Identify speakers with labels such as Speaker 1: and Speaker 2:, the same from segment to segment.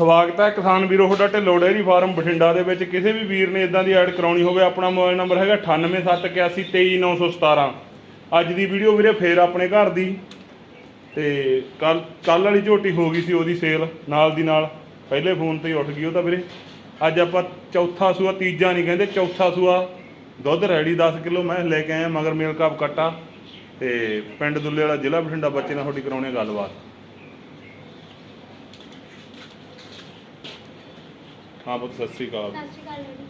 Speaker 1: ਸਵਾਗਤ ਹੈ ਕਿਸਾਨ ਵੀਰੋ, ਤੁਹਾਡਾ ਢਿੱਲੋਂ ਡੇਅਰੀ ਫਾਰਮ ਬਠਿੰਡਾ ਦੇ ਵਿੱਚ। ਕਿਸੇ ਵੀ ਵੀਰ ਨੇ ਇਦਾਂ ਦੀ ਐਡ ਕਰਾਉਣੀ ਹੋਵੇ, ਆਪਣਾ ਮੋਬਾਈਲ ਨੰਬਰ ਹੈਗਾ 9871823917 ਅੱਜ ਦੀ ਵੀਡੀਓ ਵੀਰੇ ਫੇਰ ਆਪਣੇ ਘਰ ਦੀ। ਤੇ ਕੱਲ ਕੱਲ ਵਾਲੀ ਝੋਟੀ ਹੋ ਗਈ ਸੀ ਉਹਦੀ ਸੇਲ, ਨਾਲ ਦੀ ਨਾਲ। ਪਹਿਲੇ ਫੋਨ ਤੇ ਹੀ ਉੱਠ ਗਈ ਉਹ ਤਾਂ ਵੀਰੇ। ਅੱਜ ਆਪਾਂ ਚੌਥਾ ਸੂਆ, ਤੀਜਾ ਨਹੀਂ ਕਹਿੰਦੇ, ਚੌਥਾ ਸੂਆ। ਦੁੱਧ ਰੈਡੀ 10 ਕਿਲੋ ਮੈਂ ਲੈ ਕੇ ਆਇਆ ਮਗਰ ਮੇਲ ਕਾਪ ਕੱਟਾ। ਤੇ ਪਿੰਡ ਦੁੱਲੇ ਵਾਲਾ ਜ਼ਿਲ੍ਹਾ ਬਠਿੰਡਾ ਬੱਚੇ ਨਾਲ ਤੁਹਾਡੀ ਕਰਾਉਣੀ ਆ ਗੱਲਬਾਤ। ਹਾਂ ਪੁੱਤ ਸਤਿ ਸ੍ਰੀ ਅਕਾਲ।
Speaker 2: ਸਤਿ ਸ਼੍ਰੀ ਅਕਾਲ ਜੀ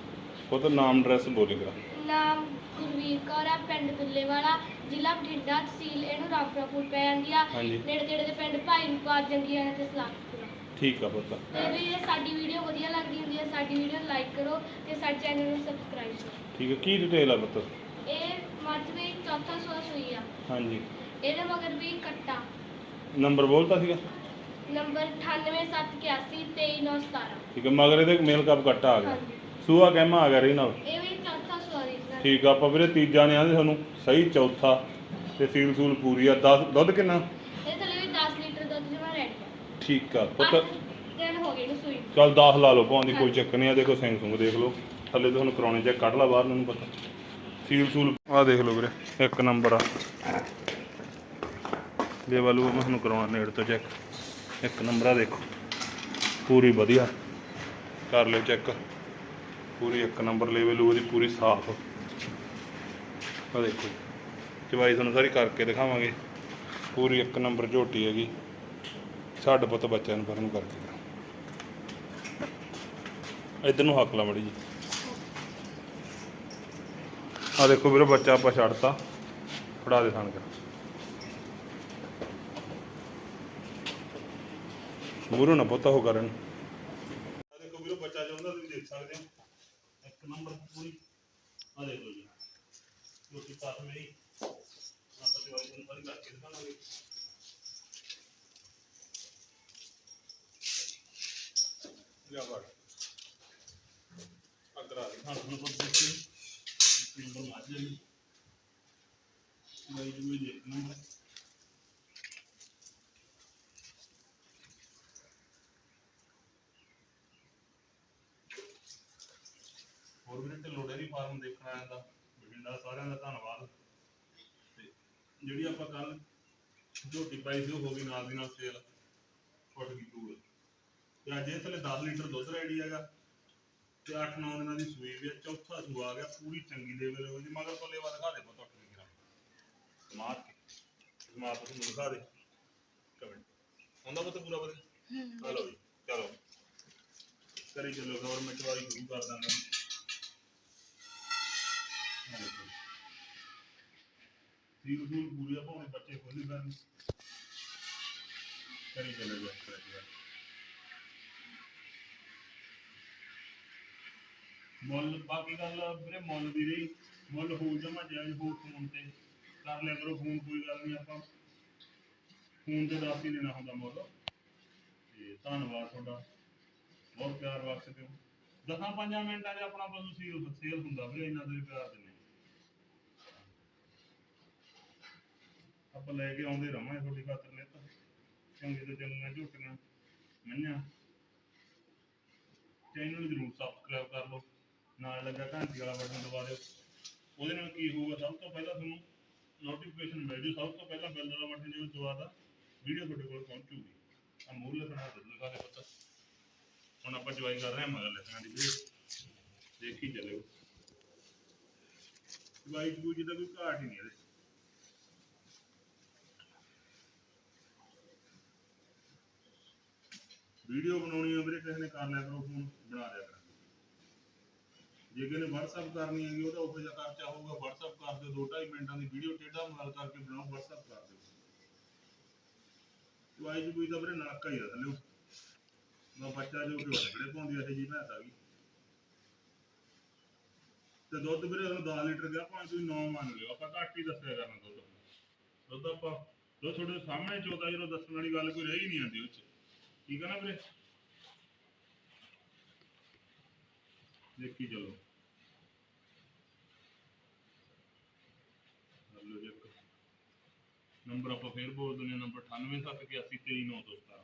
Speaker 1: ਪੁੱਤ ਨਾਮ ਐਡਰੈਸ ਬੋਲੇਗਾ
Speaker 2: ਨਾਮ ਗੁਰਵੀਰ ਕੌਰ ਆ ਪਿੰਡ ਦੁੱਲੇਵਾਲਾ ਜ਼ਿਲ੍ਹਾ ਬਠਿੰਡਾ ਤਹਿਸੀਲ ਇਹਨੂੰ ਰਾਮਪੁਰ ਪੈ ਜਾਂਦੀ ਆ।
Speaker 1: ਹਾਂਜੀ।
Speaker 2: ਨੇੜੇ ਤੇੜੇ ਦੇ ਪਿੰਡ ਭਾਈ ਜਾਂਦੀਆਂ ਨੇ ਤੇ ਸਲਾਮਪੁਰ
Speaker 1: ਠੀਕ ਆ ਪੁੱਤ।
Speaker 2: ਤੇ ਵੀ ਇਹ ਸਾਡੀ ਵੀਡੀਓ ਵਧੀਆ ਲੱਗਦੀ ਹੁੰਦੀ ਹੈ ਸਾਡੀ ਵੀਡੀਓ ਲਾਈਕ ਕਰੋ ਤੇ ਸਾਡੇ ਚੈਨਲ ਨੂੰ ਸਬਸਕ੍ਰਾਈਬ ਕਰੋ।
Speaker 1: ਠੀਕ ਹੈ ਕੀ ਡਿਟੇਲ ਆ ਪੁੱਤ?
Speaker 2: ਇਹ ਮੱਝ ਵੀ ਚੌਥਾ ਸੋਸ ਹੋਈ ਆ।
Speaker 1: ਹਾਂਜੀ।
Speaker 2: ਇਹਦੇ ਮਗਰ ਵੀ ਕੱਟਾ।
Speaker 1: ਨੰਬਰ ਬੋਲਤਾ ਸੀਗਾ?
Speaker 2: ਨੰਬਰ 9871823917
Speaker 1: ਠੀਕ ਹੈ ਮਗਰ ਇਹਦੇ ਮੇਲ ਕਾਪ ਕੱਟਾ ਆ ਗਿਆ?
Speaker 2: ਹਾਂਜੀ।
Speaker 1: ਸੂਆ ਕਹਿਮਾ ਆ ਗਿਆ ਰਹੀ ਨਾਲ?
Speaker 2: ਇਹ ਵੀ ਚੌਥਾ ਸੋਸ ਦੀ।
Speaker 1: ਠੀਕ ਆ ਆਪਾਂ ਵੀਰੇ ਤੀਜਾ ਨੇ ਆਂਦੇ ਤੁਹਾਨੂੰ ਸਹੀ ਚੌਥਾ ਤੇ ਸੀਲ ਸੂਲ ਪੂਰੀ ਆ। 10 ਦੁੱਧ ਕਿੰਨਾ?
Speaker 2: ਇਹ ਥੱਲੇ ਵੀ 10 ਲੀਟਰ ਦੁੱਧ ਜਮਾ ਰੈਡੀ ਆ।
Speaker 1: ਠੀਕ ਆ ਪੁੱਤ
Speaker 2: ਦਿਨ ਹੋ ਗਏ ਨੂੰ ਸੂਈ ਨੂੰ।
Speaker 1: ਚੱਲ 10 ਲਾ ਲਓ ਭਾਂ ਦੀ ਕੋਈ ਚੱਕਰ ਨਹੀਂ ਆ ਦੇਖੋ ਸਿੰਘ ਸੁੰਗ ਦੇਖ ਲਓ। ਥੱਲੇ ਤੁਹਾਨੂੰ ਕਰਾਉਣੇ ਚੈੱਕ ਕੱਢ ਲਾ ਬਾਹਰ ਨੂੰ ਪਤਾ। ਸੀਲ ਸੂਲ ਆ ਦੇਖ ਲਓ ਵੀਰੇ ਇੱਕ ਨੰਬਰ ਆ। ਦੇ ਵਾਲੂ ਮੈਂ ਤੁਹਾਨੂੰ ਕਰਾਉਣਾ ਨੇੜ ਤੋਂ ਚੈੱਕ। ਇੱਕ ਨੰਬਰ ਆ ਦੇਖੋ। ਪੂਰੀ ਵਧੀਆ। ਕਰ ਲਿਓ ਚੈੱਕ। ਪੂਰੀ ਇੱਕ ਨੰਬਰ ਲੈਵਲ ਉਹਦੀ ਪੂਰੀ ਸਾਫ਼। ਆ ਦੇਖੋ ਚਵਾਈ ਤੁਹਾਨੂੰ ਸਾਰੀ ਕਰਕੇ ਦਿਖਾਵਾਂਗੇ। ਪੂਰੀ ਇੱਕ ਨੰਬਰ ਝੋਟੀ ਹੈਗੀ। ਛੱਡ ਪੁੱਤ ਬੱਚਿਆਂ ਨੂੰ ਪਰਾਂ ਨੂੰ ਕਰਕੇ ਇਧਰ ਨੂੰ ਹੱਕ ਲਾ ਮੜੀ ਜੀ। ਆ ਦੇਖੋ ਵੀਰੋ, ਬੱਚਾ ਆਪਾਂ ਛੱਡਤਾ। ਫੜਾ ਦੇ ਸਾਨੂੰ ਮੂਰੂ ਨਾ ਪਤਾ ਹੋ ਕਰਨ ਆ ਦੇਖੋ ਵੀਰੋ ਬੱਚਾ ਜੋ ਹੁੰਦਾ ਤੁਸੀਂ ਦੇਖ ਸਕਦੇ ਹੋ। ਇੱਕ ਨੰਬਰ ਪੂਰੀ। ਆ ਦੇਖ ਲਓ ਜੀ। ਰੋਟੀ ਪਾਸ ਮੇਰੀ। ਆਪਾਂ ਤੇ ਵਾਈ ਨੂੰ ਸਾਰੀ ਕਰਕੇ ਦਿਖਾਵਾਂਗੇ। ਲਿਆ ਬਾੜ ਅਗਰਾ ਹਾਂ ਤੁਹਾਨੂੰ ਕੋਈ ਦੇਖੀ ਨੰਬਰ ਮਾਰ ਲਈ ਵਾਈ ਜੀ ਦੇਖ ਨੰਬਰ ਢਿੱਲੋਂ ਡੇਅਰੀ ਫਾਰਮ ਦੇਖਣ ਆਇਆ ਦਾ ਬਠਿੰਡਾ ਸਾਰਿਆਂ ਦਾ ਧੰਨਵਾਦ। ਤੇ ਜਿਹੜੀ ਆਪਾਂ ਕੱਲ ਝੋਟੀ ਪਾਈ ਸੀ ਉਹ ਹੋ ਗਈ ਨਾਲ ਦੀ ਨਾਲ ਸੇਲ ਫੁੱਟ ਗਈ ਤੂਰ ਤੇ ਅੱਜ ਇਹ ਥੱਲੇ 10 ਲੀਟਰ ਦੁੱਧ ਰੈਡੀ ਹੈਗਾ ਤੇ 8-9 ਦਿਨਾਂ ਦੀ ਸੂਈ ਵੀ ਚੌਥਾ ਸੂਆ ਆ ਗਿਆ ਪੂਰੀ ਚੰਗੀ ਲੈਵਲ ਹੋ ਜੀ ਮਗਰ ਪੱਲੇ ਵਾ ਦਿਖਾ ਦੇ ਪੁੱਤ ਉੱਠ ਕੇ ਸਮਾਰ ਕੇ ਸਮਾਰ ਤੁਸੀਂ ਦਿਖਾ ਦੇ। ਕਮੈਂਟ ਹੁੰਦਾ ਪੁੱਤ ਪੂਰਾ ਵਧੀਆ ਹਲੋ ਜੀ ਚਲੋ। ਕਰੀ ਚੱਲੋ ਗਵਰਨਮੈਂਟ ਵਾਲੀ ਸ਼ੁਰੂ ਕਰ ਦਾਂਗਾ ਸੀਲ ਸੂਲ ਪੂਰੀ ਆ ਭਾਵੇਂ ਬੱਚੇ ਖੋਲੀ ਕਰਨ ਕਰੀ ਚੱਲੋ ਜੀ ਕਰੀ ਮੁੱਲ, ਬਾਕੀ ਗੱਲ ਵੀਰੇ ਮੁੱਲ ਦੀ ਰਹੀ। ਮੁੱਲ ਹੋ ਜਮਾ ਜਾਇਜ਼ ਹੋ ਫੋਨ ਤੇ ਕਰ ਲਿਆ ਕਰੋ। ਫੋਨ ਕੋਈ ਗੱਲ ਨਹੀਂ, ਆਪਾਂ ਫੋਨ ਤੇ ਦੱਸ ਹੀ ਦੇਣਾ ਹੁੰਦਾ ਮੁੱਲ। ਤੇ ਧੰਨਵਾਦ ਤੁਹਾਡਾ। ਬਹੁਤ ਪਿਆਰ ਬਖਸ਼ਦੇ ਦਿਓ। ਦਸਾਂ ਪੰਜਾਂ ਮਿੰਟਾਂ 'ਚ ਆਪਣਾ ਪਸ਼ੂ ਸੀਲ ਸੇਲ ਹੁੰਦਾ ਵੀਰੇ, ਇੰਨਾ ਦੇ ਪਿਆਰ ਦਿੰਦੇ ਆਪਾਂ ਲੈ ਕੇ ਆਉਂਦੇ ਰਵਾਂਗੇ ਤੁਹਾਡੀ ਖਾਤਰ ਨੇ ਤਾਂ ਚੰਗੇ ਤੋਂ ਚੰਗੀਆਂ ਝੋਟੀਆਂ ਮੰਨਿਆ। ਚੈਨਲ ਜ਼ਰੂਰ ਸਬਸਕ੍ਰਾਈਬ ਕਰ ਲਓ। ਨਾਲ ਲੱਗਾ ਘੰਟੀ ਵਾਲਾ ਬਟਨ ਦਬਾ ਦਿਓ। ਉਹਦੇ ਨਾਲ ਕੀ ਹੋਊਗਾ? ਸਭ ਤੋਂ ਪਹਿਲਾਂ ਤੁਹਾਨੂੰ ਨੋਟੀਫਿਕੇਸ਼ਨ ਮਿਲ ਜੂ। ਸਭ ਤੋਂ ਪਹਿਲਾਂ ਬੈਲ ਦਾ ਬਟਨ ਜਦੋਂ ਦਬਾਦਾ ਵੀਡੀਓ ਤੁਹਾਡੇ ਕੋਲ ਪਹੁੰਚੂਗੀ। ਆ ਮੂਲ ਬਣਾ ਦੇ ਲਗਾ ਪਤਾ। ਹੁਣ ਆਪਾਂ ਜਵਾਈ ਕਰ ਰਹੇ ਹਾਂ, ਮਗਰ ਲੱਗਣਾ ਦੀ ਵੀਡੀਓ ਦੇਖੀ ਚੱਲਿਓ। ਜਵਾਈ ਜੂ ਜਿਹਦਾ ਕੋਈ ਘਾਟ ਹੀ ਨਹੀਂ ਇਹਦੇ ਵੀਡੀਓ ਬਣਾਉਣੀ ਹੈ ਵੀਰੇ, ਕਿਸੇ ਨੇ ਕਰ ਲਿਆ ਕਰੋ ਫੋਨ, ਬਣਾ ਲਿਆ ਕਰੋ ਜੇ ਕਿਸੇ ਨੇ WhatsApp ਕਰਨੀ ਹੈਗੀ, ਉਹਦਾ ਉਹ ਜਿਹਾ ਖਰਚਾ ਹੋਊਗਾ WhatsApp ਕਰ ਦਿਓ 2.5 ਮਿੰਟਾਂ ਦੀ ਵੀਡੀਓ ਟੇਢਾ ਮਾਲ ਕਰਕੇ ਬਣਾਓ, WhatsApp ਕਰ ਦਿਓ। ਵਾਈ ਜੀ ਕੋਈ ਤਾਂ ਵੀਰੇ ਨਾਕਾ ਹੀ ਰੱਖ ਲਿਓ। ਨਾ ਬੱਚਾ ਜੋ ਕਿ ਵੱਡੇ ਪਾਉਂਦੀ ਇਹ ਜੀ ਭੈਂਸ ਆ ਗਈ ਤੇ ਦੁੱਧ ਵੀਰੇ ਉਹਨੂੰ 10 ਲੀਟਰ ਗਿਆ, ਭਾਵੇਂ ਤੁਸੀਂ 9 ਮੰਨ ਲਿਓ, ਆਪਾਂ ਘੱਟ ਹੀ ਦੱਸਿਆ ਕਰਨਾ ਦੁੱਧ। ਦੁੱਧ ਆਪਾਂ, ਦੁੱਧ ਤੁਹਾਡੇ ਸਾਹਮਣੇ ਚੋਦਾ, ਜਦੋਂ ਦੱਸਣ ਵਾਲੀ ਗੱਲ ਕੋਈ ਰਹੀ ਨਹੀਂ ਆਂਦੀ ਉਹ ਚ। ਠੀਕ ਹੈ ਨਾ ਵੀਰੇ? ਦੇਖੀ ਚਲੋ। ਹਲੋ ਜੀ ਨੰਬਰ ਆਪਾਂ ਫੇਰ ਬੋਲ ਦਿੰਦੇ ਹਾਂ, ਨੰਬਰ 9871833917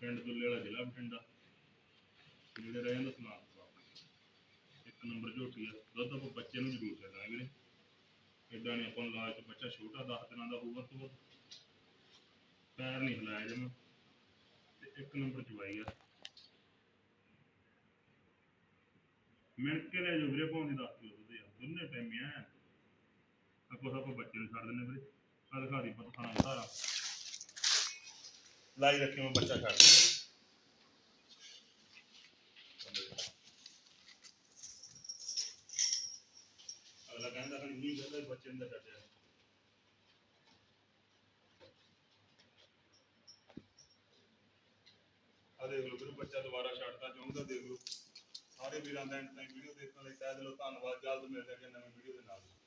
Speaker 1: ਪਿੰਡ ਦੁੱਲੇ ਵਾਲਾ ਜ਼ਿਲ੍ਹਾ ਬਠਿੰਡਾ। ਜਿਹੜੇ ਰਹਿ ਜਾਂਦਾ ਸਮਾਨ ਇੱਕ ਨੰਬਰ ਝੋਟੀ ਆ। ਦੁੱਧ ਆਪਾਂ ਬੱਚੇ ਨੂੰ ਜ਼ਰੂਰ ਦੇਣਾ ਵੀਰੇ। ਏਦਾਂ ਨਹੀਂ ਆਪਾਂ ਨੂੰ ਬੱਚਾ ਛੋਟਾ 10 ਦਿਨਾਂ ਦਾ ਹੋਊਗਾ ਤੋਂ ਪੈਰ ਨਹੀਂ ਹਿਲਾਇਆ ਜਮਾ ਤੇ ਇੱਕ ਨੰਬਰ ਚਵਾਈ ਆ। ਮਿਣ ਲੈ ਜੋ ਵੀਰੇ ਪਾਉਂਦੀ 10 ਕਿਲੋ ਦੁੱਧ ਆ ਦੋਨੇ ਟਾਈਮ ਆ ਆਪਾਂ ਆਪਾਂ ਬੱਚੇ ਨੂੰ ਛੱਡ ਦਿੰਦੇ ਵੀਰੇ। ਆ ਦਿਖਾ ਦੀ ਪਤਾ ਖਾਣਾ ਸਾਰਾ। ਲਾਈ ਰੱਖੀ ਮੈਂ ਬੱਚਾ ਛੱਡ। ਅਗਲਾ ਕਹਿੰਦਾ ਕਿ ਨਹੀਂ, ਕਹਿੰਦਾ ਬੱਚੇ ਨੂੰ ਤਾਂ ਛੱਡਿਆ ਦੇਖ ਲਓ ਵੀਰੇ ਬੱਚਾ ਦੁਬਾਰਾ ਛੱਡਦਾ ਚਾਹੁੰਦਾ ਦੇਖ ਲਓ ਸਾਰੇ ਵੀਰਾਂ ਦਾ ਐਂਡ ਤਾਈਂ ਵੀਡੀਓ ਦੇਖਣ ਲਈ ਤਹਿ ਦਿਲੋਂ ਧੰਨਵਾਦ, ਜਲਦ ਮਿਲਦੇ ਹਾਂ ਨਵੀਂ ਵੀਡੀਓ ਦੇ ਨਾਲ।